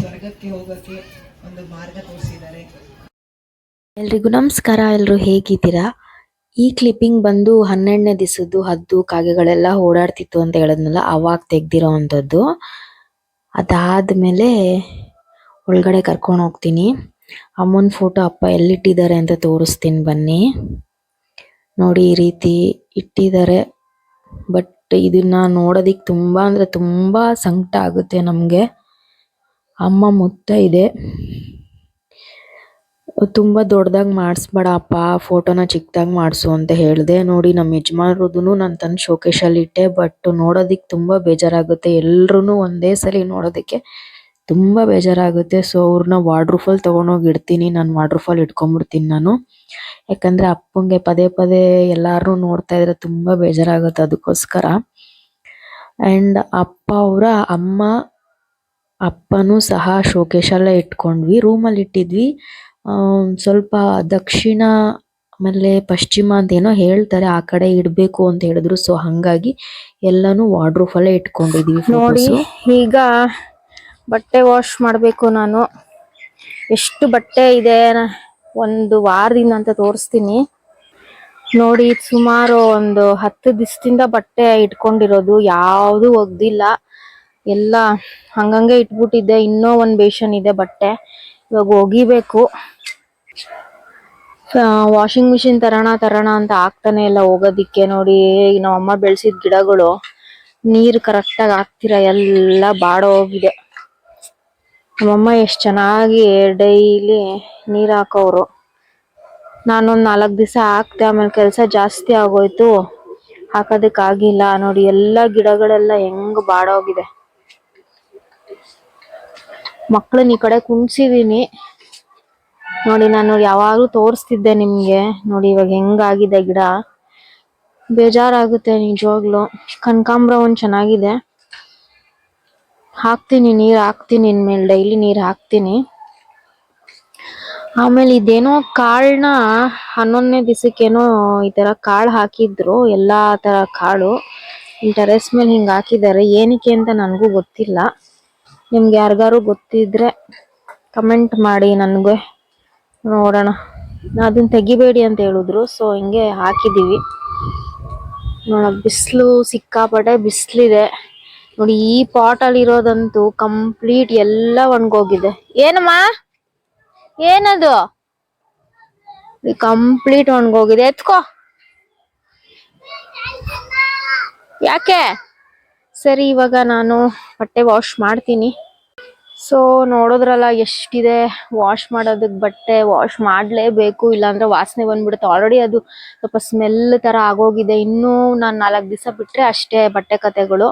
ಸ್ವರ್ಗಕ್ಕೆ ಹೋಗೋಕ್ಕೆ ಒಂದು ಮಾರ್ಗ ತೋರಿಸಿದ್ದಾರೆ. ಎಲ್ರಿಗೂ ನಮಸ್ಕಾರ ಎಲ್ಲರೂ ಹೇಗಿದ್ದೀರಾ? ಈ ಕ್ಲಿಪ್ಪಿಂಗ್ ಬಂದು ಹನ್ನೆರಡನೇ ದಿವಸದ್ದು ಹದ್ದು, ಕಾಗೆಗಳೆಲ್ಲ ಓಡಾಡ್ತಿತ್ತು ಅಂತ ಹೇಳೋದ್ನಲ್ಲ, ಅವಾಗ ತೆಗ್ದಿರೋ ಅಂಥದ್ದು. ಅದಾದ್ಮೇಲೆ ಒಳಗಡೆ ಕರ್ಕೊಂಡು ಹೋಗ್ತೀನಿ. ಅಮ್ಮನ ಫೋಟೋ ಅಪ್ಪ ಎಲ್ಲಿಟ್ಟಿದ್ದಾರೆ ಅಂತ ತೋರಿಸ್ತೀನಿ ಬನ್ನಿ. ನೋಡಿ, ಈ ರೀತಿ ಇಟ್ಟಿದ್ದಾರೆ. ಬಟ್ ಇದನ್ನ ನೋಡೋದಿಕ್ಕೆ ತುಂಬ ಅಂದರೆ ತುಂಬ ಸಂಕಟ ಆಗುತ್ತೆ ನಮಗೆ. ಅಮ್ಮ ಮುತ್ತ ಇದೆ. ತುಂಬಾ ದೊಡ್ಡದಾಗಿ ಮಾಡಿಸ್ಬೇಡ ಅಪ್ಪ ಫೋಟೋನ ಚಿಕ್ಕದಾಗಿ ಮಾಡಿಸು ಅಂತ ಹೇಳಿದೆ. ನೋಡಿ ನಮ್ಮ ಯಜಮಾನ್ರದೂ ನಾನು ತಂದು ಶೋಕೇಶಲ್ಲಿ ಇಟ್ಟೆ ಬಟ್ ನೋಡೋದಕ್ಕೆ ತುಂಬಾ ಬೇಜಾರಾಗುತ್ತೆ. ಎಲ್ಲರೂ ಒಂದೇ ಸರಿ ನೋಡೋದಕ್ಕೆ ತುಂಬಾ ಬೇಜಾರಾಗುತ್ತೆ. ಸೊ ಅವ್ರನ್ನ ವಾರ್ಡ್ರೂಫಲ್ಲಿ ತಗೊಂಡೋಗಿ ಇಡ್ತೀನಿ. ನಾನು ವಾರ್ಡ್ರೂಫಲ್ಲಿ ಇಟ್ಕೊಂಡ್ಬಿಡ್ತೀನಿ ನಾನು. ಯಾಕಂದ್ರೆ ಅಪ್ಪಂಗೆ ಪದೇ ಪದೇ ಎಲ್ಲರೂ ನೋಡ್ತಾ ಇದ್ರೆ ತುಂಬಾ ಬೇಜಾರಾಗುತ್ತೆ ಅದಕ್ಕೋಸ್ಕರ. ಅಂಡ್ ಅಪ್ಪ ಅವರ ಅಮ್ಮ ಅಪ್ಪನೂ ಸಹ ಶೋಕೇಶಲ್ಲೇ ಇಟ್ಕೊಂಡ್ವಿ. ರೂಮಲ್ಲಿ ಇಟ್ಟಿದ್ವಿ. ಸ್ವಲ್ಪ ದಕ್ಷಿಣ ಆಮೇಲೆ ಪಶ್ಚಿಮ ಅಂತ ಏನೋ ಹೇಳ್ತಾರೆ ಆ ಕಡೆ ಇಡಬೇಕು ಅಂತ ಹೇಳಿದ್ರು. ಸೊ ಹಂಗಾಗಿ ಎಲ್ಲಾನು ವಾರ್ಡ್ರೂಫಲ್ಲೇ ಇಟ್ಕೊಂಡಿದೀವಿ ನೋಡಿ ಈಗ ಬಟ್ಟೆ ವಾಶ್ ಮಾಡಬೇಕು ನಾನು. ಎಷ್ಟು ಬಟ್ಟೆ ಇದೆ ಒಂದು ವಾರದಿಂದ ಅಂತ ತೋರಿಸ್ತೀನಿ. ನೋಡಿ ಸುಮಾರು ಒಂದು ಹತ್ತು ದಿವಸದಿಂದ ಬಟ್ಟೆ ಇಟ್ಕೊಂಡಿರೋದು. ಯಾವುದು ಒಗ್ದಿಲ್ಲ. ಎಲ್ಲ ಹಂಗಂಗೆ ಇಟ್ಬಿಟ್ಟಿದ್ದೆ. ಇನ್ನೂ ಒಂದು ಬೇಷನ್ ಇದೆ ಬಟ್ಟೆ. ಇವಾಗ ಒಗಿಬೇಕು ವಾಷಿಂಗ್ ಮಿಷಿನ್ ತರೋಣ ತರೋಣ ಅಂತ ಆಗ್ತಾನೆ ಇಲ್ಲ ಹೋಗೋದಿಕ್ಕೆ ನೋಡಿ. ನಮ್ಮಮ್ಮ ಬೆಳೆಸಿದ ಗಿಡಗಳು, ನೀರು ಕರೆಕ್ಟಾಗಿ ಹಾಕ್ತಿರ ಎಲ್ಲ ಬಾಡೋಗಿದೆ ನಮ್ಮಮ್ಮ ಎಷ್ಟು ಚೆನ್ನಾಗಿ ಡೈಲಿ ನೀರು ಹಾಕೋರು ನಾನೊಂದು ನಾಲ್ಕು ದಿವಸ ಹಾಕ್ದೆ, ಆಮೇಲೆ ಕೆಲಸ ಜಾಸ್ತಿ ಆಗೋಯ್ತು. ಹಾಕೋದಕ್ಕಾಗಿಲ್ಲ. ನೋಡಿ ಎಲ್ಲ ಗಿಡಗಳೆಲ್ಲ ಹೆಂಗ್ ಬಾಡೋಗಿದೆ. ಮಕ್ಳನ್ನ ಈ ಕಡೆ ಕುಣ್ಸಿದೀನಿ. ನೋಡಿ ನಾನು ಯಾವಾಗ್ಲೂ ತೋರಿಸ್ತಿದ್ದೆ ನಿಮ್ಗೆ. ನೋಡಿ ಇವಾಗ ಹೆಂಗಾಗಿದೆ ಗಿಡ. ಬೇಜಾರಾಗುತ್ತೆ ನಿಜವಾಗ್ಲು. ಕನಕಾಂಬ್ರ ಒಂದ್ ಚೆನ್ನಾಗಿದೆ. ಹಾಕ್ತೀನಿ, ನೀರ್ ಹಾಕ್ತೀನಿ ಇನ್ಮೇಲೆ. ಡೈಲಿ ನೀರ್ ಹಾಕ್ತೀನಿ. ಆಮೇಲೆ ಇದೇನೋ ಕಾಳನ್ನ ಹನ್ನೊಂದನೇ ದಿವಸಕ್ಕೇನೋ ಈ ತರ ಕಾಳು ಹಾಕಿದ್ರು. ಎಲ್ಲಾ ತರ ಕಾಳು. ಟೆರೆಸ್ ಮೇಲೆ ಹಿಂಗ್ ಹಾಕಿದ್ದಾರೆ. ಏನಕ್ಕೆ ಅಂತ ನನಗೂ ಗೊತ್ತಿಲ್ಲ. ನಿಮ್ಗೆ ಯಾರಿಗಾರು ಗೊತ್ತಿದ್ರೆ ಕಮೆಂಟ್ ಮಾಡಿ ನನಗೆ ನೋಡೋಣ. ಅದನ್ನ ತೆಗಿಬೇಡಿ ಅಂತ ಹೇಳಿದ್ರು ಸೊ ಹಿಂಗೆ ಹಾಕಿದ್ದೀವಿ ನೋಡ ಬಿಸಿಲು ಸಿಕ್ಕಾಪಟ್ಟೆ ಬಿಸಿಲಿದೆ. ನೋಡಿ, ಈ ಪಾಟ್ ಅಲ್ಲಿ ಇರೋದಂತೂ ಕಂಪ್ಲೀಟ್ ಎಲ್ಲ ಒಣಗೋಗಿದೆ. ಏನಮ್ಮ? ಏನದು? ಕಂಪ್ಲೀಟ್ ಒಣಗೋಗಿದೆ. ಎತ್ಕೋ. ಯಾಕೆ? ಸರಿ, ಇವಾಗ ನಾನು ಬಟ್ಟೆ ವಾಶ್ ಮಾಡ್ತೀನಿ. ಸೊ ನೋಡೋದ್ರಲ್ಲ ಎಷ್ಟಿದೆ ವಾಶ್ ಮಾಡೋದಕ್ಕೆ ಬಟ್ಟೆ ವಾಶ್ ಮಾಡಲೇಬೇಕು, ಇಲ್ಲಾಂದ್ರೆ ವಾಸನೆ ಬಂದ್ಬಿಡುತ್ತೆ. ಆಲ್ರೆಡಿ ಅದು ಸ್ವಲ್ಪ ಸ್ಮೆಲ್ ತರ ಆಗೋಗಿದೆ. ಇನ್ನೂ ನಾನು ನಾಲ್ಕು ದಿವಸ ಬಿಟ್ರೆ ಅಷ್ಟೇ ಬಟ್ಟೆ ಕತೆಗಳು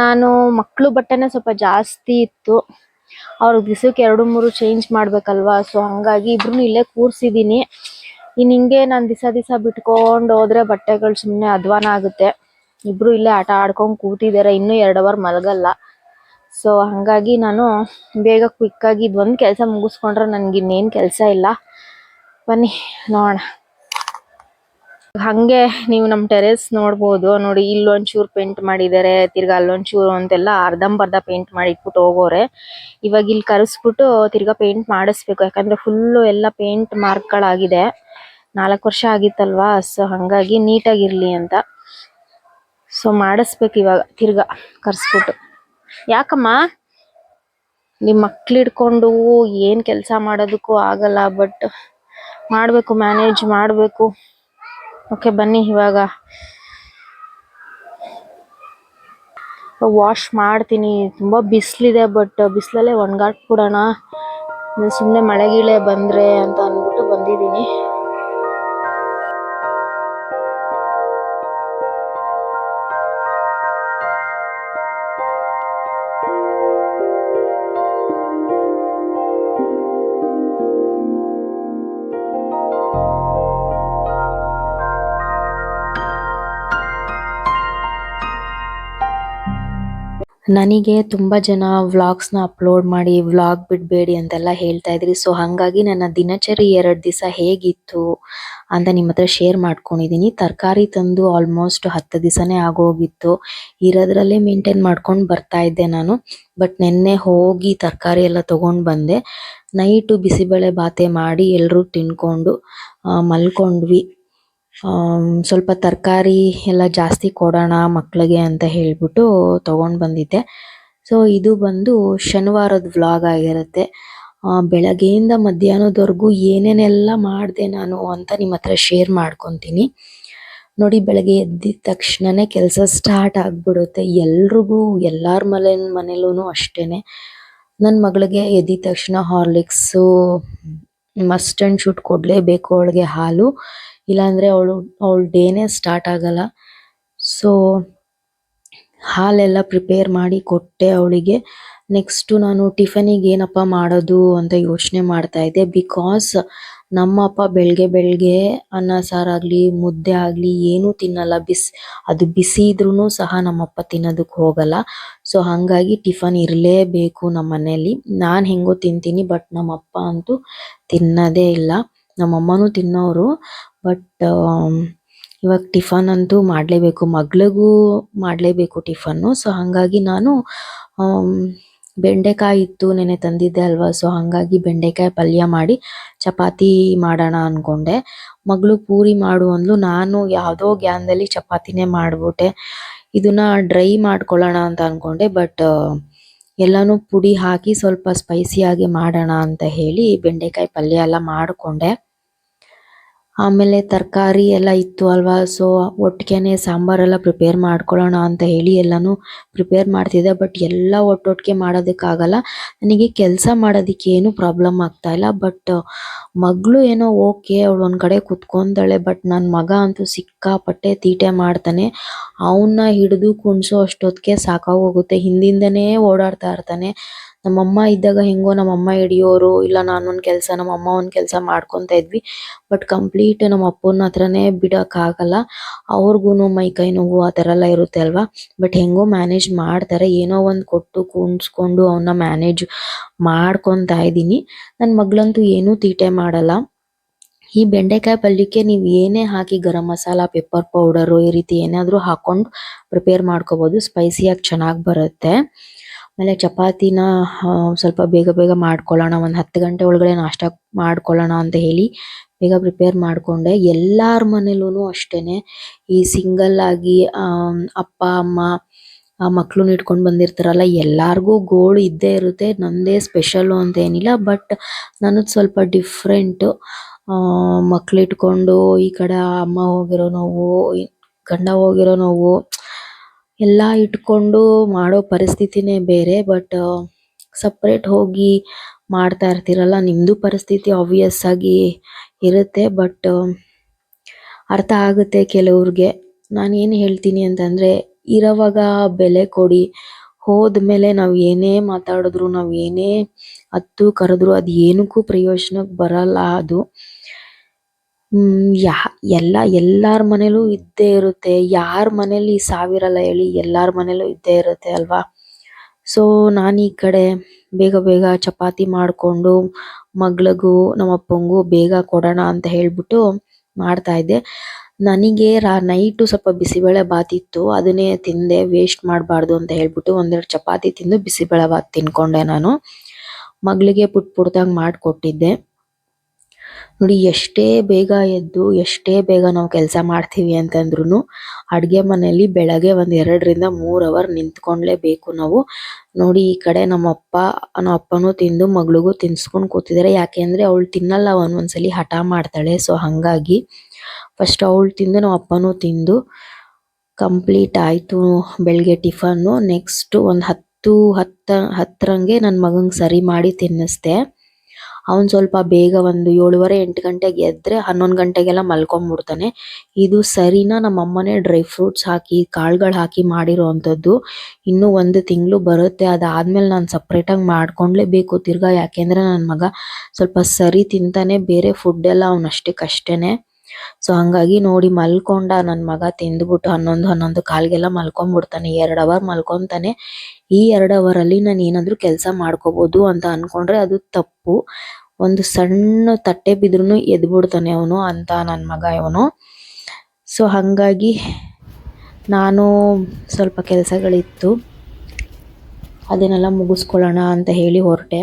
ನಾನು ಮಕ್ಕಳು ಬಟ್ಟೆನೇ ಸ್ವಲ್ಪ ಜಾಸ್ತಿ ಇತ್ತು. ಅವ್ರ ದಿವಸಕ್ಕೆ ಎರಡು ಮೂರು ಚೇಂಜ್ ಮಾಡಬೇಕಲ್ವಾ? ಸೊ ಹಂಗಾಗಿ ಇಬ್ರು ಇಲ್ಲೇ ಕೂರಿಸಿದ್ದೀನಿ ಇನ್ನು ಹಿಂಗೆ ನಾನು ದಿವಸ ದಿವಸ ಬಿಟ್ಕೊಂಡು ಹೋದ್ರೆ ಬಟ್ಟೆಗಳು ಸುಮ್ಮನೆ ಅಧ್ವಾನ ಆಗುತ್ತೆ. ಇಬ್ರು ಇಲ್ಲೇ ಆಟ ಆಡ್ಕೊಂಡು ಕೂತಿದ್ದಾರೆ ಇನ್ನೂ ಎರಡು ಅವರ್ ಮಲಗಲ್ಲ. ಸೊ ಹಾಗಾಗಿ ನಾನು ಬೇಗ ಕ್ವಿಕ್ ಆಗಿ ಇದೊಂದು ಕೆಲಸ ಮುಗಿಸ್ಕೊಂಡ್ರೆ ನನಗೆ ಇನ್ನೇನು ಕೆಲಸ ಇಲ್ಲ. ಬನ್ನಿ, ನೋಡೋಣ. ಹಾಗೆ ನೀವು ನಮ್ಮ ಟೆರೆಸ್ ನೋಡ್ಬೋದು. ನೋಡಿ, ಇಲ್ಲೊಂಚೂರು ಪೇಂಟ್ ಮಾಡಿದ್ದಾರೆ ತಿರ್ಗಾ ಅಲ್ಲೊಂಚೂರು ಅಂತೆಲ್ಲ ಅರ್ಧಂಬರ್ಧ ಪೇಂಟ್ ಮಾಡಿ ಇಟ್ಬಿಟ್ಟು ಹೋಗೋರೆ. ಇವಾಗ ಇಲ್ಲಿ ಕರೆಸ್ಬಿಟ್ಟು ತಿರ್ಗಾ ಪೇಂಟ್ ಮಾಡಿಸ್ಬೇಕು. ಯಾಕಂದ್ರೆ ಫುಲ್ಲು ಎಲ್ಲ ಪೇಂಟ್ ಮಾರ್ಕ್ಗಳಾಗಿದೆ ನಾಲ್ಕು ವರ್ಷ ಆಗಿತ್ತಲ್ವಾ? ಸೊ ಹಾಗಾಗಿ ನೀಟಾಗಿರಲಿ ಅಂತ. ಸೊ ಮಾಡಿಸ್ಬೇಕು ಇವಾಗ, ತಿರ್ಗಾ ಕರ್ಸ್ಬಿಟ್ಟು. ಯಾಕಮ್ಮ? ನಿಮ್ಮ ಮಕ್ಳು ಹಿಡ್ಕೊಂಡು ಏನ್ ಕೆಲಸ ಮಾಡೋದಕ್ಕೂ ಆಗಲ್ಲ ಬಟ್ ಮಾಡ್ಬೇಕು ಮ್ಯಾನೇಜ್ ಮಾಡ್ಬೇಕು. ಓಕೆ ಬನ್ನಿ ಇವಾಗ. ವಾಶ್ ಮಾಡ್ತೀನಿ. ತುಂಬಾ ಬಿಸಿಲಿದೆ ಬಟ್ ಬಿಸಿಲಲ್ಲೇ ಒಣಗಾಟ್ಬಿಡೋಣ ಸುಮ್ಮನೆ ಮಳೆ ಗಿಳೆ ಬಂದ್ರೆ ಅಂತ ಅಂದ್ಬಿಟ್ಟು ಬಂದಿದ್ದೀನಿ. ನನಗೆ ತುಂಬಾ ಜನ ವ್ಲಾಗ್ಸ್ನ ಅಪ್ಲೋಡ್ ಮಾಡಿ ವ್ಲಾಗ್ ಬಿಡಬೇಡಿ ಅಂತೆಲ್ಲ ಹೇಳ್ತಾ ಇದ್ರಿ. ಸೊ ಹಾಗಾಗಿ ನನ್ನ ದಿನಚರಿ ಎರಡು ದಿವಸ ಹೇಗಿತ್ತು ಅಂತ ನಿಮ್ಮ ಹತ್ರ ಶೇರ್ ಮಾಡ್ಕೊಂಡಿದ್ದೀನಿ ತರಕಾರಿ ತಂದು ಆಲ್ಮೋಸ್ಟ್ ಹತ್ತು ದಿವಸನೇ ಆಗೋಗಿತ್ತು. ಇರೋದ್ರಲ್ಲೇ ಮೇಂಟೈನ್ ಮಾಡ್ಕೊಂಡು ಬರ್ತಾ ಇದ್ದೆ ನಾನು. ಬಟ್ ನಿನ್ನೆ ಹೋಗಿ ತರಕಾರಿ ಎಲ್ಲ ತೊಗೊಂಡು ಬಂದೆ. ನೈಟು ಬಿಸಿಬೇಳೆ ಬಾತೆ ಮಾಡಿ ಎಲ್ಲರೂ ತಿನ್ಕೊಂಡು ಮಲ್ಕೊಂಡ್ವಿ. ಸ್ವಲ್ಪ ತರಕಾರಿ ಎಲ್ಲ ಜಾಸ್ತಿ ಕೊಡೋಣ ಮಕ್ಕಳಿಗೆ ಅಂತ ಹೇಳ್ಬಿಟ್ಟು ತೊಗೊಂಡು ಬಂದಿದ್ದೆ. ಸೊ ಇದು ಬಂದು ಶನಿವಾರದ ವ್ಲಾಗ್ ಆಗಿರುತ್ತೆ. ಬೆಳಗ್ಗೆಯಿಂದ ಮಧ್ಯಾಹ್ನದವರೆಗೂ ಏನೇನೆಲ್ಲ ಮಾಡಿದೆ ನಾನು ಅಂತ ನಿಮ್ಮ ಹತ್ರ ಶೇರ್ ಮಾಡ್ಕೊತೀನಿ. ನೋಡಿ, ಬೆಳಗ್ಗೆ ಎದ್ದಿದ ತಕ್ಷಣನೇ ಕೆಲಸ ಸ್ಟಾರ್ಟ್ ಆಗಿಬಿಡುತ್ತೆ. ಎಲ್ರಿಗೂ, ಎಲ್ಲರ ಮನೆ ಮನೇಲೂ ಅಷ್ಟೇ ನನ್ನ ಮಗಳಿಗೆ ಎದ್ದಿದ ತಕ್ಷಣ ಹಾರ್ಲಿಕ್ಸು ಮಸ್ಟ್ ಆ್ಯಂಡ್ ಶೂಟ್ ಕೊಡಲೇಬೇಕು ಅವಳಿಗೆ ಹಾಲು. ಇಲ್ಲಾಂದರೆ ಅವಳು, ಅವಳ ಡೇನೇ ಸ್ಟಾರ್ಟ್ ಆಗಲ್ಲ. ಸೊ ಹಾಲೆಲ್ಲ ಪ್ರಿಪೇರ್ ಮಾಡಿ ಕೊಟ್ಟೆ ಅವಳಿಗೆ. ನೆಕ್ಸ್ಟು ನಾನು ಟಿಫನಿಗೆ ಏನಪ್ಪ ಮಾಡೋದು ಅಂತ ಯೋಚನೆ ಮಾಡ್ತಾ ಇದ್ದೆ. ಬಿಕಾಸ್ ನಮ್ಮಪ್ಪ ಬೆಳಗ್ಗೆ ಬೆಳಗ್ಗೆ ಅನ್ನ ಸಾರಾಗಲಿ ಮುದ್ದೆ ಆಗಲಿ ಏನೂ ತಿನ್ನಲ್ಲ. ಬಿಸ್, ಅದು ಬಿಸಿ ಇದ್ರೂ ಸಹ ನಮ್ಮಪ್ಪ ತಿನ್ನೋದಕ್ಕೆ ಹೋಗಲ್ಲ. ಸೊ ಹಾಗಾಗಿ ಟಿಫನ್ ಇರಲೇಬೇಕು ನಮ್ಮ ಮನೇಲಿ ನಾನು ಹೆಂಗೋ ತಿಂತೀನಿ ಬಟ್ ನಮ್ಮಪ್ಪ ಅಂತೂ ತಿನ್ನೋದೇ ಇಲ್ಲ. ನಮ್ಮಮ್ಮನೂ ತಿನ್ನೋರು, ಬಟ್ ಇವಾಗ ಟಿಫನ್ ಅಂತೂ ಮಾಡಲೇಬೇಕು. ಮಗಳಿಗೂ ಮಾಡಲೇಬೇಕು ಟಿಫನ್ನು. ಸೊ, ಹಾಗಾಗಿ ನಾನು ಬೆಂಡೆಕಾಯಿ ಇತ್ತು ನೆನೆ ತಂದಿದ್ದೆ ಅಲ್ವಾ? ಸೊ, ಹಾಗಾಗಿ ಬೆಂಡೆಕಾಯಿ ಪಲ್ಯ ಮಾಡಿ ಚಪಾತಿ ಮಾಡೋಣ ಅಂದ್ಕೊಂಡೆ ಮಗಳು ಪೂರಿ ಮಾಡು ಅಂದ್ಲು. ನಾನು ಯಾವುದೋ ಗ್ಯಾನ್ದಲ್ಲಿ ಚಪಾತಿನೇ ಮಾಡಿಬಿಟ್ಟೆ. ಇದನ್ನ ಡ್ರೈ ಮಾಡ್ಕೊಳ್ಳೋಣ ಅಂತ ಅಂದ್ಕೊಂಡೆ ಬಟ್, ಎಲ್ಲನೂ ಪುಡಿ ಹಾಕಿ ಸ್ವಲ್ಪ ಸ್ಪೈಸಿಯಾಗಿ ಮಾಡೋಣ ಅಂತ ಹೇಳಿ ಬೆಂಡೆಕಾಯಿ ಪಲ್ಯ ಎಲ್ಲ ಮಾಡಿಕೊಂಡೆ. ಆಮೇಲೆ ತರಕಾರಿ ಎಲ್ಲ ಇತ್ತು ಅಲ್ವಾ? ಸೊ ಒಟ್ಟಿಗೆನೆ ಸಾಂಬಾರೆಲ್ಲ ಪ್ರಿಪೇರ್ ಮಾಡ್ಕೊಳ್ಳೋಣ ಅಂತ ಹೇಳಿ ಎಲ್ಲಾನು ಪ್ರಿಪೇರ್ ಮಾಡ್ತಿದ್ದೆ. ಬಟ್ ಎಲ್ಲ ಒಟ್ಟೊಟ್ಟಿಗೆ ಮಾಡೋದಕ್ಕಾಗಲ್ಲ. ನನಗೆ ಕೆಲಸ ಮಾಡೋದಕ್ಕೆ ಏನು ಪ್ರಾಬ್ಲಮ್ ಆಗ್ತಾ ಇಲ್ಲ. ಬಟ್ ಮಗಳು ಏನೋ ಓಕೆ ಅವಳು ಒಂದು ಕಡೆ ಕುತ್ಕೊಂತಾಳೆ ಬಟ್ ನನ್ನ ಮಗ ಅಂತೂ ಸಿಕ್ಕಾಪಟ್ಟೆ ತೀಟೆ ಮಾಡ್ತಾನೆ. ಅವನ್ನ ಹಿಡಿದು ಕುಣಿಸೋ ಅಷ್ಟೊತ್ತಿಗೆ ಸಾಕಾಗೋಗುತ್ತೆ. ಹಿಂದಿಂದನೇ ಓಡಾಡ್ತಾ ಇರ್ತಾನೆ. ನಮ್ಮಮ್ಮ ಇದ್ದಾಗ ಹೆಂಗೋ ನಮ್ಮಮ್ಮ ಹಿಡಿಯೋರು, ಇಲ್ಲ ನಾನು ಒಂದು ಕೆಲಸ, ನಮ್ಮಮ್ಮ ಒಂದು ಕೆಲಸ ಮಾಡ್ಕೊತಾ ಇದ್ವಿ. ಬಟ್ ಕಂಪ್ಲೀಟ್ ನಮ್ಮ ಅಪ್ಪನ ಹತ್ರನೇ ಬಿಡೋಕ್ಕಾಗಲ್ಲ. ಅವ್ರಿಗೂ ಮೈ ಕೈ ನೋವು ಆ ಥರ ಎಲ್ಲ ಇರುತ್ತೆ ಅಲ್ವಾ? ಬಟ್ ಹೆಂಗೋ ಮ್ಯಾನೇಜ್ ಮಾಡ್ತಾರೆ. ಏನೋ ಒಂದು ಕೊಟ್ಟು ಕೂಣಿಸ್ಕೊಂಡು ಅವನ್ನ ಮ್ಯಾನೇಜ್ ಮಾಡ್ಕೊತಾ ಇದ್ದೀನಿ. ನನ್ನ ಮಗಳಂತೂ ಏನೂ ತೀಟೆ ಮಾಡಲ್ಲ. ಈ ಬೆಂಡೆಕಾಯಿ ಪಲ್ಯಕ್ಕೆ ನೀವು ಏನೇ ಹಾಕಿ ಗರಂ ಮಸಾಲ ಪೆಪ್ಪರ್ ಪೌಡರು ಈ ರೀತಿ ಏನಾದರೂ ಹಾಕೊಂಡು ಪ್ರಿಪೇರ್ ಮಾಡ್ಕೋಬೋದು. ಸ್ಪೈಸಿಯಾಗಿ ಚೆನ್ನಾಗಿ ಬರುತ್ತೆ. ಆಮೇಲೆ ಚಪಾತಿನ ಸ್ವಲ್ಪ ಬೇಗ ಬೇಗ ಮಾಡ್ಕೊಳ್ಳೋಣ, ಒಂದು ಹತ್ತು ಗಂಟೆ ಒಳಗಡೆ ನಾಷ್ಟ ಮಾಡ್ಕೊಳ್ಳೋಣ ಅಂತ ಹೇಳಿ ಬೇಗ ಪ್ರಿಪೇರ್ ಮಾಡಿಕೊಂಡೆ. ಎಲ್ಲರ ಮನೇಲೂ ಅಷ್ಟೇನೆ. ಈ ಸಿಂಗಲ್ ಆಗಿ ಅಪ್ಪ, ಅಮ್ಮ, ಆ ಮಕ್ಕಳನ್ನ ಇಟ್ಕೊಂಡು ಬಂದಿರ್ತಾರಲ್ಲ, ಎಲ್ಲಾರ್ಗೂ ಗೋಳು ಇದ್ದೇ ಇರುತ್ತೆ. ನಂದೇ ಸ್ಪೆಷಲ್ಲು ಅಂತ ಏನಿಲ್ಲ ಬಟ್ ನನ್ನದು ಸ್ವಲ್ಪ ಡಿಫ್ರೆಂಟು ಮಕ್ಳು ಇಟ್ಕೊಂಡು ಈ ಕಡೆ ಅಮ್ಮ ಹೋಗಿರೋ ನೋವು ಗಂಡ ಹೋಗಿರೋ ನೋವು ಎಲ್ಲ ಇಟ್ಕೊಂಡು ಮಾಡೋ ಪರಿಸ್ಥಿತಿನೇ ಬೇರೆ ಬಟ್ ಸಪ್ರೇಟ್ ಹೋಗಿ ಮಾಡ್ತಾ ಇರ್ತೀರಲ್ಲ ನಿಮ್ಮದು ಪರಿಸ್ಥಿತಿ ಆಬ್ವಿಯಸ್ ಆಗಿ ಇರುತ್ತೆ ಬಟ್ ಅರ್ಥ ಆಗುತ್ತೆ ಕೆಲವ್ರಿಗೆ. ನಾನು ಏನು ಹೇಳ್ತೀನಿ ಅಂತಂದರೆ, ಇರೋವಾಗ ಬೆಲೆ ಕೊಡಿ. ಹೋದ ಮೇಲೆ ನಾವು ಏನೇ ಮಾತಾಡಿದ್ರು, ನಾವು ಏನೇ ಹತ್ತು ಕರೆದ್ರು, ಅದು ಏನಕ್ಕೂ ಪ್ರಯೋಜನಕ್ಕೆ ಬರಲ್ಲ ಅದು. ಯಾ, ಎಲ್ಲ, ಎಲ್ಲರ ಮನೇಲೂ ಇದ್ದೇ ಇರುತ್ತೆ. ಯಾರ ಮನೇಲಿ ಸಾವಿರಲ್ಲ ಹೇಳಿ, ಎಲ್ಲರ ಮನೇಲೂ ಇದ್ದೇ ಇರುತ್ತೆ ಅಲ್ವಾ? ಸೊ ನಾನು ಈ ಕಡೆ ಬೇಗ ಬೇಗ ಚಪಾತಿ ಮಾಡಿಕೊಂಡು ಮಗಳಿಗೂ ನಮ್ಮ ಅಪ್ಪಂಗೂ ಬೇಗ ಕೊಡೋಣ ಅಂತ ಹೇಳ್ಬಿಟ್ಟು ಮಾಡ್ತಾ ಇದ್ದೆ. ನನಗೆ ರಾ, ನೈಟು ಸ್ವಲ್ಪ ಬಿಸಿಬೇಳೆ ಬಾತ್ ಇತ್ತು. ಅದನ್ನೇ ತಿಂದೆ ವೇಸ್ಟ್ ಮಾಡಬಾರ್ದು ಅಂತ ಹೇಳ್ಬಿಟ್ಟು ಒಂದೆರಡು ಚಪಾತಿ ತಿಂದು ಬಿಸಿಬೇಳೆ ಬಾತ್ ತಿನ್ಕೊಂಡೆ ನಾನು. ಮಗಳಿಗೆ ಪುಟ್ ಪುಟ್ದಂಗೆ ಮಾಡಿಕೊಟ್ಟಿದ್ದೆ. ನೋಡಿ, ಎಷ್ಟೇ ಬೇಗ ಎದ್ದು, ಎಷ್ಟೇ ಬೇಗ ನಾವು ಕೆಲಸ ಮಾಡ್ತೀವಿ ಅಂತಂದ್ರೂ ಅಡುಗೆ ಮನೆಯಲ್ಲಿ ಬೆಳಗ್ಗೆ ಒಂದು ಎರಡರಿಂದ ಮೂರು ಅವರ್ ನಿಂತ್ಕೊಳ್ಳೇಬೇಕು ನಾವು. ನೋಡಿ, ಈ ಕಡೆ ನಮ್ಮ ಅಪ್ಪ ನಮ್ಮ ಅಪ್ಪನೂ ತಿಂದು, ಮಗಳಿಗೂ ತಿನ್ಸ್ಕೊಂಡು ಕೂತಿದ್ದಾರೆ ಯಾಕೆಂದ್ರೆ ಅವಳು ತಿನ್ನಲ್ಲ ಒಂದೊಂದ್ಸಲಿ ಹಠ ಮಾಡ್ತಾಳೆ. ಸೊ ಹಾಗಾಗಿ ಫಸ್ಟ್ ಅವಳು ತಿಂದು ನಮ್ಮ ಅಪ್ಪನೂ ತಿಂದು ಕಂಪ್ಲೀಟ್ ಆಯಿತು ಬೆಳಗ್ಗೆ ಟಿಫನ್ನು. ನೆಕ್ಸ್ಟು ಒಂದು ಹತ್ತು, ಹತ್ತ, ಹತ್ತರಂಗೆ ನನ್ನ ಮಗಂಗೆ ಸರಿ ಮಾಡಿ ತಿನ್ನಿಸ್ದೆ. ಅವನು ಸ್ವಲ್ಪ ಬೇಗ ಒಂದು ಏಳುವರೆ, ಎಂಟು ಗಂಟೆಗೆ ಎದ್ದರೆ ಹನ್ನೊಂದು ಗಂಟೆಗೆಲ್ಲ ಮಲ್ಕೊಂಬಿಡ್ತಾನೆ. ಇದು ಸರಿನಾ? ನಮ್ಮ ಅಮ್ಮನೇ ಡ್ರೈ ಫ್ರೂಟ್ಸ್ ಹಾಕಿ, ಕಾಳುಗಳು ಹಾಕಿ ಮಾಡಿರೋ ಇನ್ನು ಒಂದು ತಿಂಗಳು ಬರುತ್ತೆ. ಅದಾದ್ಮೇಲೆ ನಾನು ಸಪ್ರೇಟಾಗಿ ಮಾಡ್ಕೊಳ್ಲೇಬೇಕು ತಿರ್ಗಾ. ಯಾಕೆಂದರೆ ನನ್ನ ಮಗ ಸ್ವಲ್ಪ ಸರಿ ತಿಂತಾನೆ. ಬೇರೆ ಫುಡ್ ಎಲ್ಲ ಅವನಷ್ಟಕ್ಕಷ್ಟೇನೆ ಸೊ ಹಂಗಾಗಿ ನೋಡಿ ಮಲ್ಕೊಂಡ ನನ್ನ ಮಗ ತಿಂದ್ಬಿಟ್ಟು ಹನ್ನೊಂದು ಹನ್ನೊಂದು ಕಾಲ್ಗೆಲ್ಲ ಮಲ್ಕೊಂಡ್ಬಿಡ್ತಾನೆ ಎರಡು ಅವರ್ ಮಲ್ಕೊಂತಾನೆ. ಈ ಎರಡು ಅವರಲ್ಲಿ ನಾನು ಏನಾದರೂ ಕೆಲಸ ಮಾಡ್ಕೋಬಹುದು ಅಂತ ಅನ್ಕೊಂಡ್ರೆ ಅದು ತಪ್ಪು. ಒಂದು ಸಣ್ಣ ತಟ್ಟೆ ಬಿದ್ರೂ ಎದ್ಬಿಡ್ತಾನೆ ಅವನು ಅಂತ ನನ್ನ ಮಗ ಇವನು. ಸೊ ಹಾಗಾಗಿ ನಾನು ಸ್ವಲ್ಪ ಕೆಲಸಗಳಿತ್ತು. ಅದನ್ನೆಲ್ಲ ಮುಗಿಸ್ಕೊಳ್ಳೋಣ ಅಂತ ಹೇಳಿ ಹೊರಟೆ.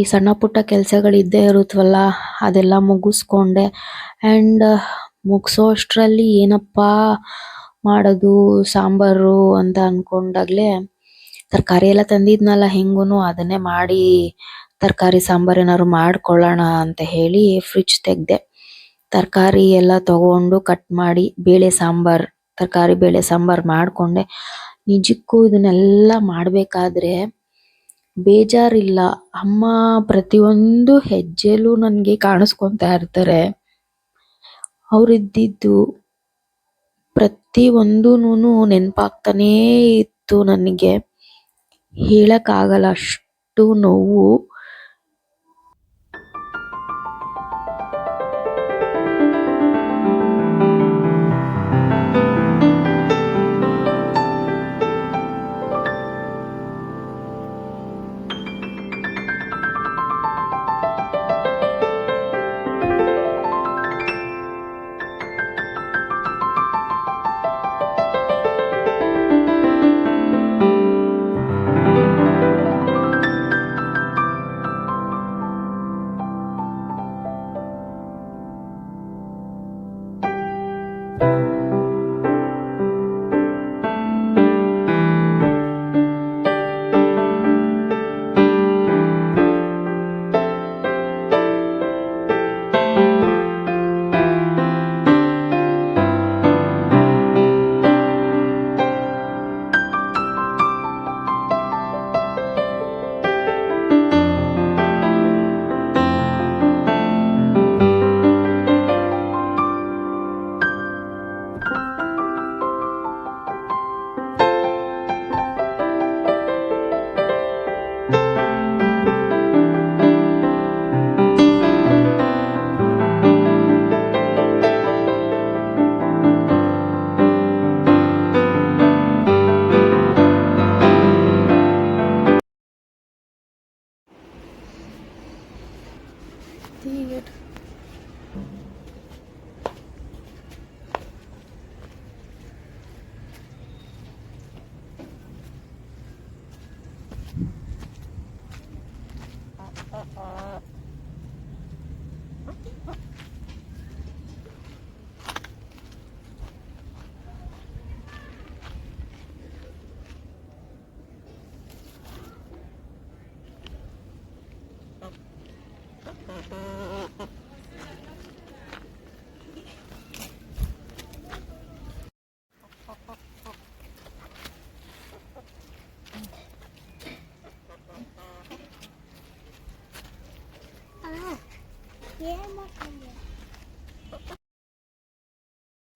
ನೋಡಿ ಸಣ್ಣ ಪುಟ್ಟ ಕೆಲಸಗಳಿದ್ದೇ ಇರುತ್ತವಲ್ಲ ಅದೆಲ್ಲ ಮುಗಿಸ್ಕೊಂಡೆ. ಆ್ಯಂಡ್ ಮುಗಿಸೋ ಅಷ್ಟರಲ್ಲಿ ಏನಪ್ಪ ಮಾಡೋದು, ಸಾಂಬಾರು ಅಂತ ಅಂದ್ಕೊಂಡಾಗಲೇ ತರಕಾರಿ ಎಲ್ಲ ತಂದಿದ್ನಲ್ಲ ಹೆಂಗೂ ಅದನ್ನೇ ಮಾಡಿ ತರಕಾರಿ ಸಾಂಬಾರು ಏನಾದ್ರು ಮಾಡ್ಕೊಳ್ಳೋಣ ಅಂತ ಹೇಳಿ ಫ್ರಿಜ್ ತೆಗೆದೆ. ತರಕಾರಿ ಎಲ್ಲ ತಗೊಂಡು ಕಟ್ ಮಾಡಿ ಬೇಳೆ ಸಾಂಬಾರ್, ತರಕಾರಿ, ಬೇಳೆ ಸಾಂಬಾರ್ ಮಾಡಿಕೊಂಡೆ. ನಿಜಕ್ಕೂ ಇದನ್ನೆಲ್ಲ ಮಾಡಬೇಕಾದ್ರೆ ಬೇಜಾರಿಲ್ಲ. ಅಮ್ಮ ಪ್ರತಿಯೊಂದು ಹೆಜ್ಜೆಲೂ ನನಗೆ ಕಾಣಿಸ್ಕೊಂತಾ ಇರ್ತಾರೆ. ಅವ್ರಿದ್ದಿದ್ದು ಪ್ರತಿ ಒಂದೂ ನೆನಪಾಗ್ತಾನೇ ಇತ್ತು ನನಗೆ. ಹೇಳೋಕ್ಕಾಗಲ್ಲ ಅಷ್ಟು ನೋವು.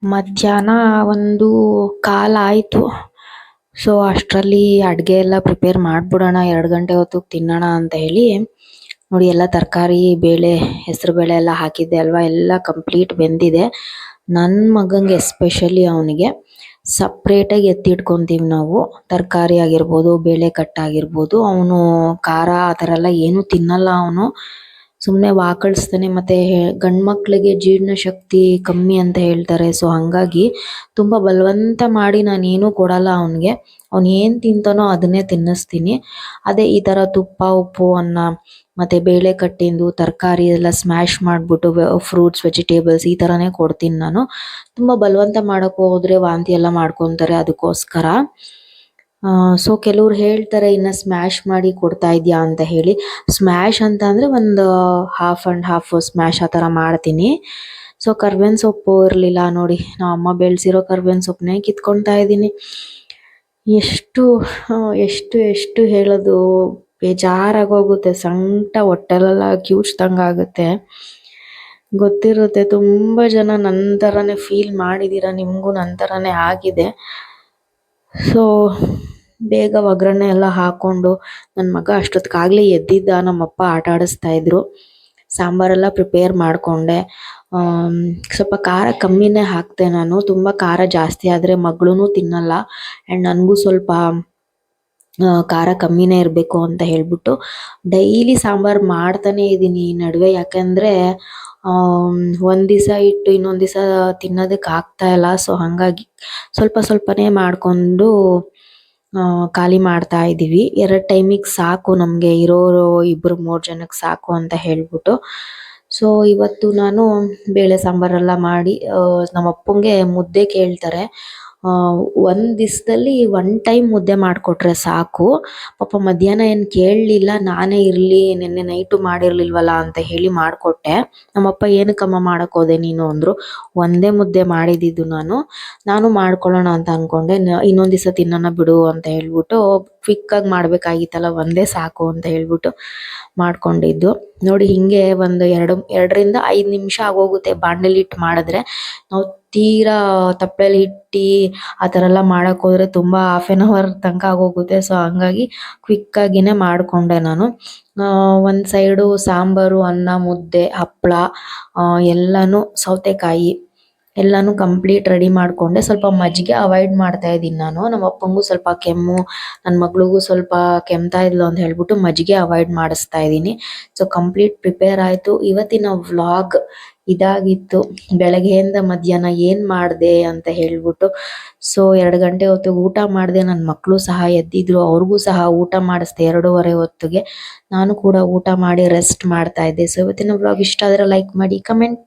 ಮಧ್ಯಾಹ್ನ ಒಂದು ಕಾಲ ಆಯಿತು. ಸೊ ಅಷ್ಟರಲ್ಲಿ ಅಡುಗೆ ಎಲ್ಲ ಪ್ರಿಪೇರ್ ಮಾಡಿಬಿಡೋಣ, ಎರಡು ಗಂಟೆ ಹೊತ್ತಿಗೆ ತಿನ್ನೋಣ ಅಂತ ಹೇಳಿ ನೋಡಿ ಎಲ್ಲ ತರಕಾರಿ, ಬೇಳೆ, ಹೆಸರು ಬೇಳೆ ಎಲ್ಲ ಹಾಕಿದ್ದೆ ಅಲ್ವಾ? ಎಲ್ಲ ಕಂಪ್ಲೀಟ್ ಬೆಂದಿದೆ. ನನ್ನ ಮಗಂಗೆ ಎಸ್ಪೆಷಲಿ ಅವನಿಗೆ ಸಪ್ರೇಟಾಗಿ ಎತ್ತಿಟ್ಕೊತೀವಿ ನಾವು. ತರಕಾರಿ ಆಗಿರ್ಬೋದು, ಬೇಳೆ ಕಟ್ಟಾಗಿರ್ಬೋದು ಅವನು ಖಾರ ಆ ಥರ ಎಲ್ಲ ಏನೂ ತಿನ್ನಲ್ಲ ಅವನು. ಸುಮ್ಮನೆ ವಾಕಳಿಸ್ತಾನೆ ಮತ್ತು ಗಂಡು ಮಕ್ಕಳಿಗೆ ಜೀರ್ಣಶಕ್ತಿ ಕಮ್ಮಿ ಅಂತ ಹೇಳ್ತಾರೆ. ಸೊ ಹಾಗಾಗಿ ತುಂಬ ಬಲವಂತ ಮಾಡಿ ನಾನು ಏನು ಕೊಡಲ್ಲ ಅವನಿಗೆ. ಅವ್ನು ಏನು ತಿಂತಾನೋ ಅದನ್ನೇ ತಿನ್ನಿಸ್ತೀನಿ. ಅದೇ ಈ ಥರ ತುಪ್ಪ, ಉಪ್ಪು, ಅನ್ನ, ಮತ್ತು ಬೇಳೆ ಕಟ್ಟಿಂದು, ತರಕಾರಿ ಎಲ್ಲ ಸ್ಮ್ಯಾಶ್ ಮಾಡಿಬಿಟ್ಟು ಫ್ರೂಟ್ಸ್ ವೆಜಿಟೇಬಲ್ಸ್ ಈ ಥರನೇ ಕೊಡ್ತೀನಿ ನಾನು. ತುಂಬ ಬಲವಂತ ಮಾಡೋಕ್ಕೆ ಹೋದರೆ ವಾಂತಿ ಎಲ್ಲ ಮಾಡ್ಕೊತಾರೆ ಅದಕ್ಕೋಸ್ಕರ. ಸೊ ಕೆಲವ್ರು ಹೇಳ್ತಾರೆ, ಇನ್ನು ಸ್ಮ್ಯಾಶ್ ಮಾಡಿ ಕೊಡ್ತಾ ಇದೆಯಾ ಅಂತ ಹೇಳಿ. ಸ್ಮ್ಯಾಶ್ ಅಂತ ಅಂದರೆ ಒಂದು ಹಾಫ್ ಆ್ಯಂಡ್ ಹಾಫ್ ಸ್ಮ್ಯಾಶ್ ಆ ಥರ ಮಾಡ್ತೀನಿ. ಸೊ ಕರ್ಬೇವಿನ ಸೊಪ್ಪು ಇರಲಿಲ್ಲ ನೋಡಿ, ನಮ್ಮ ಅಮ್ಮ ಬೆಳೆಸಿರೋ ಕರ್ಬೇವಿನ ಸೊಪ್ಪನ್ನೇ ಕಿತ್ಕೊಳ್ತಾ ಇದ್ದೀನಿ. ಎಷ್ಟು ಎಷ್ಟು ಎಷ್ಟು ಹೇಳೋದು ಬೇಜಾರಾಗೋಗುತ್ತೆ, ಸಂಕಟ ಹೊಟ್ಟೆಲೆಲ್ಲ ಆಗುತ್ತೆ. ಗೊತ್ತಿರುತ್ತೆ, ತುಂಬ ಜನ ನನ್ನ ಥರನೇ ಫೀಲ್ ಮಾಡಿದ್ದೀರ ನಿಮಗೂ ನನ್ನ ಥರನೇ ಆಗಿದೆ. ಸೊ ಬೇಗ ಒಗ್ಗರಣೆ ಎಲ್ಲ ಹಾಕೊಂಡು ನನ್ನ ಮಗ ಅಷ್ಟೊತ್ತಿಗಾಗಲೇ ಎದ್ದಿದ್ದ, ನಮ್ಮಪ್ಪ ಆಟ ಆಡಿಸ್ತಾ ಇದ್ರು. ಸಾಂಬಾರೆಲ್ಲ ಪ್ರಿಪೇರ್ ಮಾಡಿಕೊಂಡೆ. ಸ್ವಲ್ಪ ಖಾರ ಕಮ್ಮಿನೇ ಹಾಕಿದೆ ನಾನು. ತುಂಬ ಖಾರ ಜಾಸ್ತಿ ಆದರೆ ಮಗಳೂ ತಿನ್ನಲ್ಲ. ಆ್ಯಂಡ್ ನನಗೂ ಸ್ವಲ್ಪ ಖಾರ ಕಮ್ಮಿನೇ ಇರಬೇಕು ಅಂತ ಹೇಳ್ಬಿಟ್ಟು ಡೈಲಿ ಸಾಂಬಾರು ಮಾಡ್ತಾನೆ ಇದ್ದೀನಿ ಈ ನಡುವೆ. ಯಾಕೆಂದರೆ ಒಂದು ದಿವಸ ಇಟ್ಟು ಇನ್ನೊಂದು ದಿವಸ ತಿನ್ನೋದಕ್ಕೆ ಆಗ್ತಾ ಇಲ್ಲ. ಸೊ ಹಾಗಾಗಿ ಸ್ವಲ್ಪ ಸ್ವಲ್ಪನೇ ಮಾಡಿಕೊಂಡು ಖಾಲಿ ಮಾಡ್ತಾ ಇದ್ದೀವಿ ಎರಡ್ ಟೈಮಿಗ್ ಸಾಕು ನಮಗೆ, ಇರೋರು ಇಬ್ರು ಮೂರ್ ಜನಕ್ಕೆ ಸಾಕು ಅಂತ ಹೇಳ್ಬಿಟ್ಟು. ಸೊ ಇವತ್ತು ನಾನು ಬೇಳೆ ಸಾಂಬಾರೆಲ್ಲ ಮಾಡಿ ನಮ್ಮ ಅಪ್ಪಂಗೆ ಮುದ್ದೆ ಕೇಳ್ತಾರೆ. ಒಂದು ದಿವಸದಲ್ಲಿ ಒನ್ ಟೈಮ್ ಮುದ್ದೆ ಮಾಡಿಕೊಟ್ರೆ ಸಾಕು. ಪಾಪ ಮಧ್ಯಾಹ್ನ ಏನು ಕೇಳಲಿಲ್ಲ, ನಾನೇ ಇರಲಿ, ನಿನ್ನೆ ನೈಟು ಮಾಡಿರಲಿಲ್ವಲ್ಲ ಅಂತ ಹೇಳಿ ಮಾಡಿಕೊಟ್ಟೆ. ನಮ್ಮಪ್ಪ ಏನಕ್ಕಮ್ಮ ಮಾಡಕ್ಕೆ ಹೋದೆ ನೀನು ಅಂದರು, ಒಂದೇ ಮುದ್ದೆ ಮಾಡಿದ್ದಿದ್ದು ನಾನು ನಾನು ಮಾಡ್ಕೊಳ್ಳೋಣ ಅಂತ ಅಂದ್ಕೊಂಡೆ ಇನ್ನೊಂದು ದಿವಸ ತಿನ್ನೋಣ ಬಿಡು ಅಂತ ಹೇಳ್ಬಿಟ್ಟು ಕ್ವಿಕ್ಕಾಗಿ ಮಾಡಬೇಕಾಗಿತ್ತಲ್ಲ, ಒಂದೇ ಸಾಕು ಅಂತ ಹೇಳ್ಬಿಟ್ಟು ಮಾಡ್ಕೊಂಡಿದ್ದು. ನೋಡಿ ಹಿಂಗೆ ಒಂದು ಎರಡು, ಎರಡರಿಂದ ಐದು ನಿಮಿಷ ಆಗೋಗುತ್ತೆ ಬಾಂಡಲಿ ಇಟ್ಟು ಮಾಡಿದ್ರೆ. ನಾವು ತೀರಾ ತಪ್ಪಲೆಲಿ ಇಟ್ಟಿ ಆ ಥರ ಎಲ್ಲ ಮಾಡಕ್ಕೆ ಹೋದ್ರೆ ತುಂಬ ಹಾಫ್ ಆನ್ ಅವರ್ ತನಕ ಆಗೋಗುತ್ತೆ. ಸೊ ಹಂಗಾಗಿ ಕ್ವಿಕ್ಕಾಗಿನೇ ಮಾಡಿಕೊಂಡೆ ನಾನು. ಒಂದು ಸೈಡು ಸಾಂಬಾರು, ಅನ್ನ, ಮುದ್ದೆ ಹಪ್ಪಳ ಎಲ್ಲನೂ ಸೌತೆಕಾಯಿ. ಎಲ್ಲನೂ ಕಂಪ್ಲೀಟ್ ರೆಡಿ ಮಾಡ್ಕೊಂಡೆ. ಸ್ವಲ್ಪ ಮಜ್ಜಿಗೆ ಅವಾಯ್ಡ್ ಮಾಡ್ತಾ ಇದ್ದೀನಿ ನಾನು. ನಮ್ಮ ಅಪ್ಪಂಗೂ ಸ್ವಲ್ಪ ಕೆಮ್ಮು ನನ್ನ ಮಗಳಿಗೂ ಸ್ವಲ್ಪ ಕೆಮ್ತಾ ಇದ್ಲು ಅಂತ ಹೇಳ್ಬಿಟ್ಟು ಮಜ್ಜಿಗೆ ಅವಾಯ್ಡ್ ಮಾಡಿಸ್ತಾ ಇದ್ದೀನಿ. ಸೊ ಕಂಪ್ಲೀಟ್ ಪ್ರಿಪೇರ್ ಆಯಿತು. ಇವತ್ತಿನ ವ್ಲಾಗ್ ಇದಾಗಿತ್ತು. ಬೆಳಗ್ಗೆಯಿಂದ ಮಧ್ಯಾಹ್ನ ಏನು ಮಾಡಿದೆ ಅಂತ ಹೇಳ್ಬಿಟ್ಟು. ಸೊ ಎರಡು ಗಂಟೆ ಹೊತ್ತಿಗೆ ಊಟ ಮಾಡಿದೆ. ನನ್ನ ಮಕ್ಕಳು ಸಹ ಎದ್ದಿದ್ರು. ಅವ್ರಿಗೂ ಸಹ ಊಟ ಮಾಡಿಸ್ದೆ ಎರಡೂವರೆ ಹೊತ್ತಿಗೆ. ನಾನು ಕೂಡ ಊಟ ಮಾಡಿ ರೆಸ್ಟ್ ಮಾಡ್ತಾ ಇದ್ದೆ. ಸೊ ಇವತ್ತಿನ ವ್ಲಾಗ್ ಇಷ್ಟ ಆದರೆ ಲೈಕ್ ಮಾಡಿ ಕಮೆಂಟ್